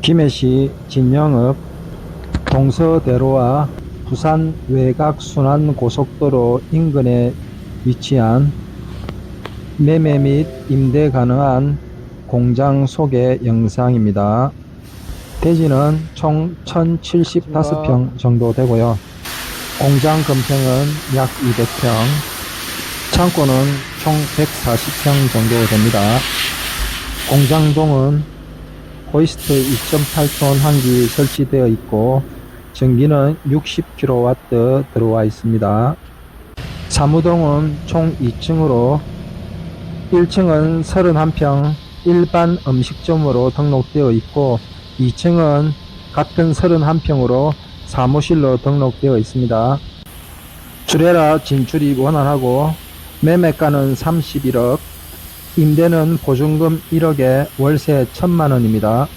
김해시 진영읍 동서대로와 부산 외곽순환고속도로 인근에 위치한 매매 및 임대 가능한 공장 소개 영상입니다. 대지는 총 1075평 정도 되고요. 공장 건평은 약 200평, 창고는 총 140평 정도 됩니다. 공장동은 호이스트 2.8톤 한기 설치되어 있고 전기는 60kW 들어와 있습니다. 사무동은 총 2층으로 1층은 31평 일반 음식점으로 등록되어 있고 2층은 같은 31평으로 사무실로 등록되어 있습니다. 주례라 진출이 원활하고 매매가는 31억, 임대는 보증금 1억에 월세 1천만 원입니다.